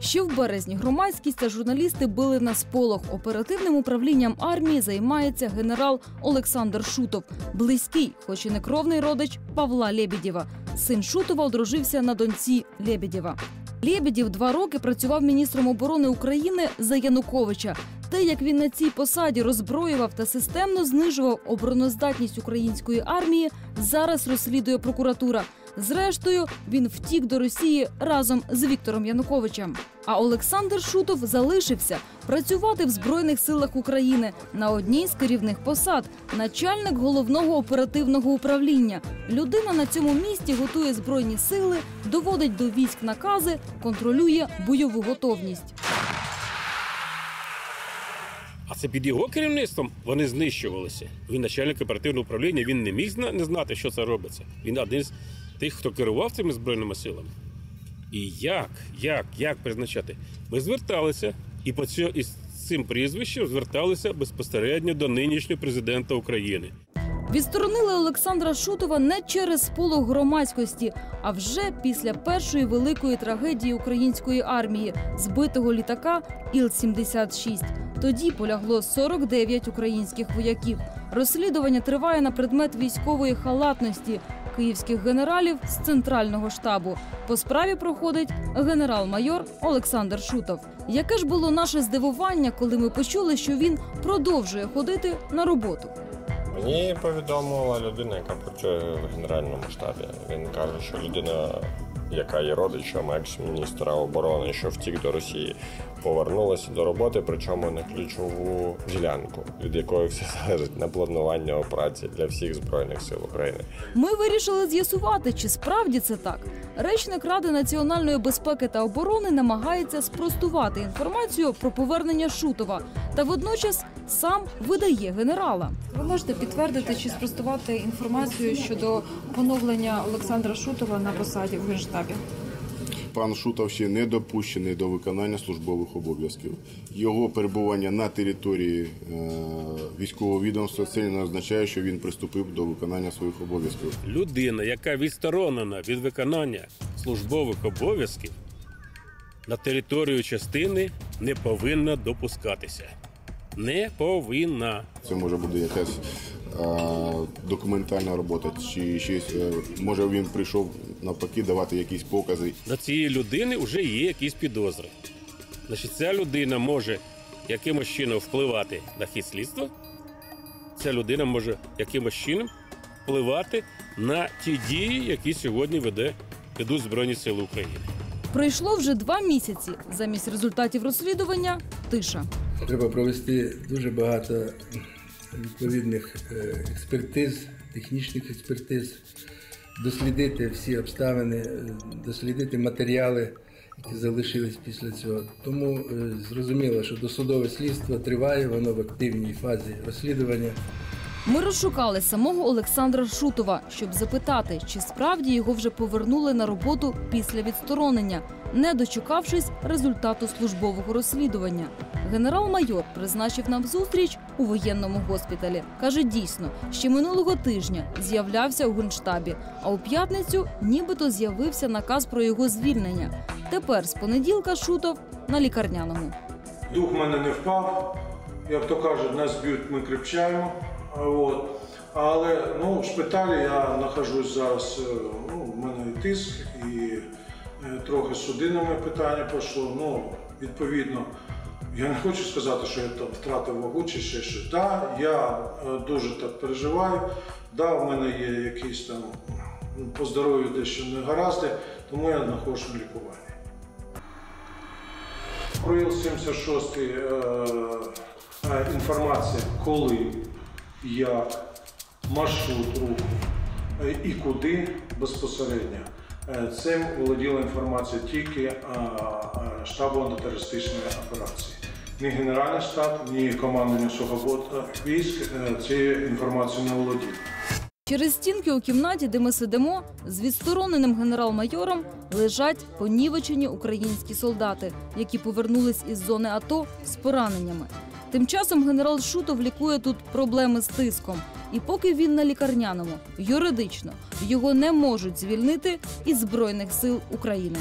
Ще в березні громадськість та журналісти били на сполох. Оперативним управлінням армії займається генерал Олександр Шутов, близький, хоч і не кровний родич Павла Лебедєва. Син Шутова одружився на доньці Лебедєва. Лебедєв два роки працював міністром оборони України за Януковича. Те, як він на цій посаді роззброював та системно знижував обороноздатність української армії, зараз розслідує прокуратура. Зрештою, він втік до Росії разом з Віктором Януковичем. А Олександр Шутов залишився працювати в Збройних силах України на одній з керівних посад начальник головного оперативного управління. Людина на цьому місці готує збройні сили, доводить до військ накази, контролює бойову готовність. А це під його керівництвом вони знищувалися. Він начальник оперативного управління, він не міг не знати, що це робиться. Він один з тих, хто керував цими збройними силами. І як, як, як призначати? Ми зверталися і по цьо, і з цим прізвищем зверталися безпосередньо до нинішнього президента України. Відсторонили Олександра Шутова не через сполох громадськості, а вже після першої великої трагедії української армії збитого літака Іл-76. Тоді полягло 49 українських вояків. Розслідування триває на предмет військової халатності київських генералів з центрального штабу. По справі проходить генерал-майор Олександр Шутов. Яке ж було наше здивування, коли ми почули, що він продовжує ходити на роботу? Мені повідомила людина, яка працює в генеральному штабі. Він каже, що людина, яка є родичем екс-міністра оборони, що втік до Росії, повернулася до роботи, причому на ключову ділянку, від якої все залежить на планування операцій для всіх збройних сил України. Ми вирішили з'ясувати, чи справді це так. Речник Ради національної безпеки та оборони намагається спростувати інформацію про повернення Шутова та водночас сам видає генерала. Ви можете підтвердити чи спростувати інформацію щодо поновлення Олександра Шутова на посаді в генштабі? Пан Шутов ще не допущений до виконання службових обов'язків. Його перебування на території е, військового відомства це не означає, що він приступив до виконання своїх обов'язків. Людина, яка відсторонена від виконання службових обов'язків, на територію частини не повинна допускатися. Не повинна. Це може бути якась документальна робота, чи щось е, може він прийшов навпаки давати якісь покази. На цієї людини вже є якісь підозри. Значить, ця людина може якимось чином впливати на хід слідства. Ця людина може якимось чином впливати на ті дії, які сьогодні веде ведуть Збройні Сили України. Пройшло вже два місяці. Замість результатів розслідування тиша. Треба провести дуже багато відповідних е, експертиз, технічних експертиз, дослідити всі обставини, е, дослідити матеріали, які залишились після цього. Тому е, зрозуміло, що досудове слідство триває, воно в активній фазі розслідування. Ми розшукали самого Олександра Шутова, щоб запитати, чи справді його вже повернули на роботу після відсторонення, не дочекавшись результату службового розслідування. Генерал-майор призначив нам зустріч у воєнному госпіталі. каже, дійсно, ще минулого тижня з'являвся у генштабі, а у п'ятницю нібито з'явився наказ про його звільнення. Тепер з понеділка Шутов на лікарняному. Дух в мене не впав. Як то кажуть, нас б'ють, ми крепчаємо. От. Але ну, в шпиталі я нахожусь зараз, е, ну, в мене і тиск, і е, трохи з судинами питання пішло. Ну, відповідно, я не хочу сказати, що я там втратив вагу чи ще щось. Да, я е, дуже так переживаю. Да, в мене є якісь там ну, по здоров'ю дещо не гаразди, тому я знаходжусь на лікуванні. Про Іл-76 е, е, інформація, коли, як, маршрут руху е, і куди безпосередньо. Е, Цим володіла інформація тільки е, штабу антитерористичної операції. Ні Генеральний штаб, ні командування сухопутних військ е, цією інформацією не володіли. Через стінки у кімнаті, де ми сидимо, з відстороненим генерал-майором лежать понівечені українські солдати, які повернулись із зони АТО з пораненнями. Тим часом генерал Шутов лікує тут проблеми з тиском. І поки він на лікарняному, юридично його не можуть звільнити із Збройних сил України.